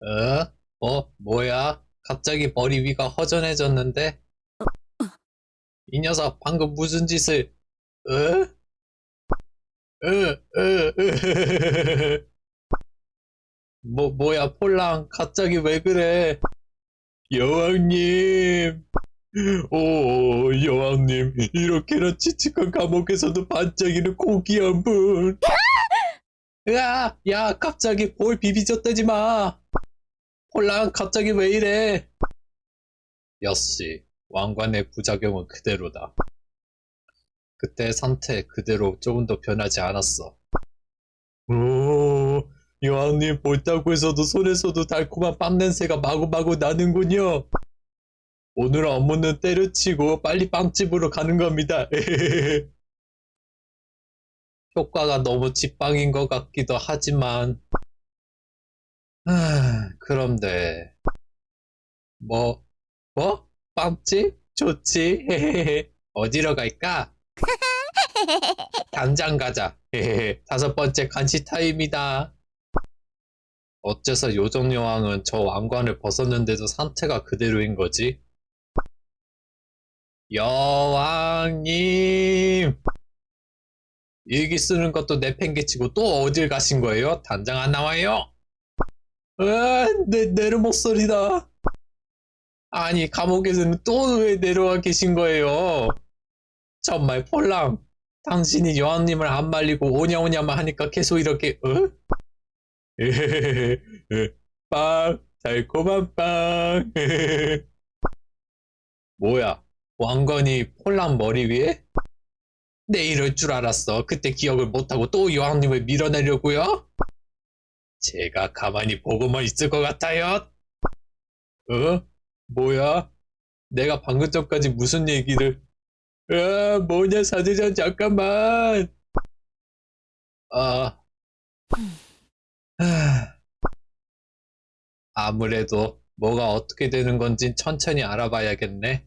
어? 어? 뭐야? 갑자기 머리 위가 허전해졌는데? 이 녀석 방금 무슨 짓을, 어? 어, 어, 어. 뭐, 뭐야, 폴랑, 갑자기 왜 그래? 여왕님! 오, 여왕님, 이렇게나 칙칙한 감옥에서도 반짝이는 고귀한 분! 야, 야, 갑자기 볼 비비졌대지 마! 폴랑, 갑자기 왜 이래? 역시, 왕관의 부작용은 그대로다. 그때 상태 그대로 조금 더 변하지 않았어. 오, 여왕님 볼따고 해서도 손에서도 달콤한 빵 냄새가 마구마구 나는군요. 오늘은 업무는 때려치고 빨리 빵집으로 가는 겁니다. 효과가 너무 직방인 것 같기도 하지만, 아, 그런데, 뭐, 뭐? 빵집? 좋지? 어디로 갈까? 당장 가자. 다섯 번째 간식 타임이다. 어째서 요정 여왕은 저 왕관을 벗었는데도 상태가 그대로인 거지? 여왕님! 일기 쓰는 것도 내팽개치고 또 어딜 가신 거예요? 단장 안 나와요? 으아, 내, 내려 목소리다. 아니, 감옥에서는 또 왜 내려와 계신 거예요? 정말 폴랑, 당신이 여왕님을 안 말리고 오냐오냐만 하니까 계속 이렇게, 어? 빵, 달콤한 빵. 뭐야, 왕건이 폴랑 머리 위에? 내 이럴 줄 알았어. 그때 기억을 못하고 또 여왕님을 밀어내려고요? 제가 가만히 보고만 있을 것 같아요. 어? 뭐야? 내가 방금 전까지 무슨 얘기를... 아, 뭐냐, 사제장, 잠깐만. 아... 하... 아무래도 뭐가 어떻게 되는 건진 천천히 알아봐야겠네.